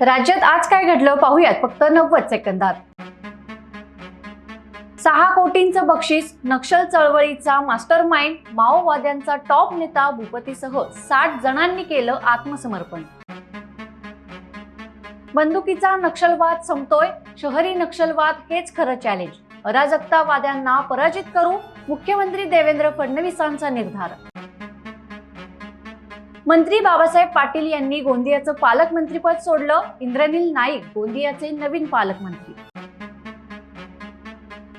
राज्यात आज काय घडलं पाहूयात. फक्त नव्वद सेकंदात. सहा कोटींचं बक्षीस नक्षल चळवळीचा मास्टर माइंड माओवाद्यांचा टॉप नेता भूपतीसह साठ जणांनी केलं आत्मसमर्पण. बंदुकीचा नक्षलवाद संपतोय शहरी नक्षलवाद हेच खरं चॅलेंज अराजकतावाद्यांना पराजित करू मुख्यमंत्री देवेंद्र फडणवीसांचा निर्धार. मंत्री बाबासाहेब पाटील यांनी गोंदियाचं पालकमंत्रीपद सोडलं. इंद्रनील नाईक गोंदियाचे नवीन पालकमंत्री.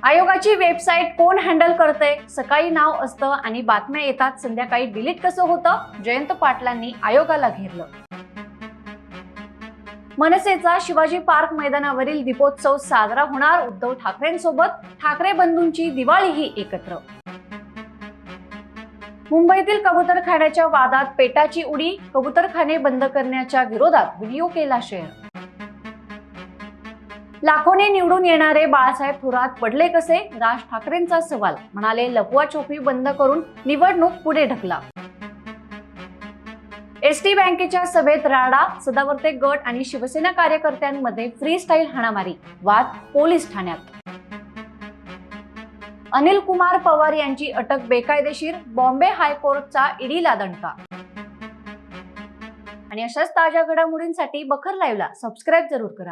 आयोगाची वेबसाईट कोण हँडल करते सकाळी नाव असतं आणि बातम्या येतात. संध्याकाळी डिलीट कसं होतं? जयंत पाटलांनी आयोगाला घेरलं. मनसेचा शिवाजी पार्क मैदानावरील दीपोत्सव साजरा होणार. उद्धव ठाकरेंसोबत ठाकरे बंधूंची दिवाळीही एकत्र. मुंबईतील कबुतरखान्याच्या वादात पेटाची उडी कबुतरखाने बंद करण्याच्या विरोधात व्हिडिओ केला शेअर. लाखोने निवडून येणारे बाळासाहेब थोरात पडले कसे? राज ठाकरेंचा सवाल. म्हणाले लपवा चोपी बंद करून निवडणूक पुढे ढकला. एसटी बँकेच्या सभेत राडा सदावर्ते गट आणि शिवसेना कार्यकर्त्यांमध्ये फ्री स्टाईल हाणामारी. वाद पोलीस ठाण्यात. अनिल कुमार पवार यांची अटक बेकायदेशीर बॉम्बे हायकोर्टचा ईडीला दणका. आणि अशाच ताज्या घडामोडींसाठी बखर लाईव्हला सबस्क्राईब जरूर करा.